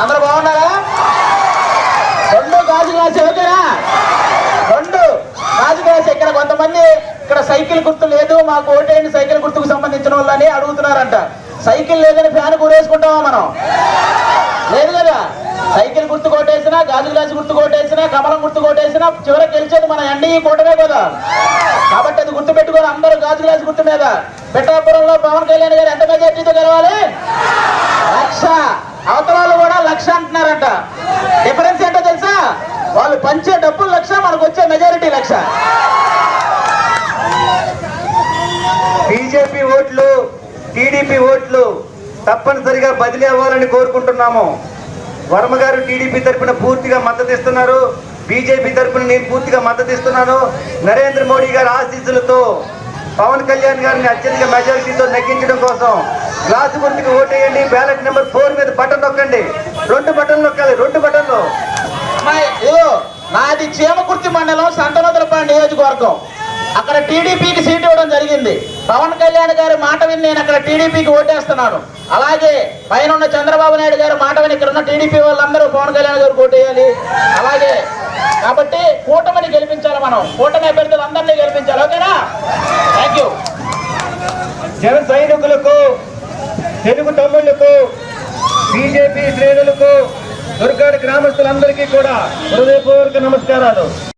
అందరూ బాగున్నారా? రెండు గాజు గ్లాసు ఓకేనా? రెండు గాజు గ్లాస్ ఇక్కడ కొంతమంది ఇక్కడ సైకిల్ గుర్తు లేదు మాకు ఓటేయండి సైకిల్ గుర్తుకు సంబంధించిన వాళ్ళని అడుగుతున్నారంట. సైకిల్ లేదని ఫ్యాన్ కూరేసుకుంటామా మనం? లేదు కదా? సైకిల్ గుర్తు కొట్టేసినా గాజు గ్లాసు గుర్తు కొట్టేసినా కమలం గుర్తు కొట్టేసినా చివరికి గెలిచేది మన ఎన్డీఈ కూటమే కదా. కాబట్టి అది గుర్తు పెట్టుకొని అందరూ గాజు గ్లాసు గుర్తు మీద. పెట్టాపురంలో పవన్ కళ్యాణ్ గారు ఎంత మెజార్టీతో గెలవాలి లక్ష అవతల వాళ్ళు కూడా లక్ష అంటున్నారంట డిఫరెన్స్ ఏంటో తెలుసా వాళ్ళు పంచే డబ్బులు లక్ష మనకు వచ్చే మెజారిటీ లక్ష. బీజేపీ ఓట్లు టీడీపీ ఓట్లు తప్పనిసరిగా బదిలీ అవ్వాలని కోరుకుంటున్నాము. వర్మ గారు టీడీపీ తరఫున పూర్తిగా మద్దతు ఇస్తున్నారు. బీజేపీ తరఫున నేను పూర్తిగా మద్దతు ఇస్తున్నాను. నరేంద్ర మోడీ గారి ఆశీస్సులతో పవన్ కళ్యాణ్ గారిని అత్యధిక మెజారిటీతో నెగ్గించడం కోసం గ్లాసు గుర్తుకు ఓటేయండి. బ్యాలెట్ నెంబర్ ఫోర్ మీద బటన్ నొక్కండి. రెండు బటన్లు నొక్కాలి రెండు బటన్లు అమ్మాయి, ఇదిగో, నాది చీమకుర్తి మండలం సంతనోదలపాడు నియోజకవర్గం. అక్కడ టీడీపీకి సీట్ ఇవ్వడం జరిగింది. పవన్ కళ్యాణ్ గారి మాట విని నేను అక్కడ టీడీపీకి ఓటేస్తున్నాను. అలాగే పైన ఉన్న చంద్రబాబు నాయుడు గారి మాట విని ఇక్కడ ఉన్న టీడీపీ వాళ్ళందరూ పవన్ కళ్యాణ్ గారికి ఓటేయాలి అలాగే కాబట్టి కూటమిని గెలిపించాలి మనం. కూటమి అభ్యర్థులు అందరినీ గెలిపించాలి. ఓకేనా? థ్యాంక్ యూ జన సైనికులకు తెలుగు తమ్ముళ్ళకు బీజేపీ శ్రేణులకు దుర్గాడి గ్రామస్తులందరికీ కూడా హృదయపూర్వక నమస్కారాలు.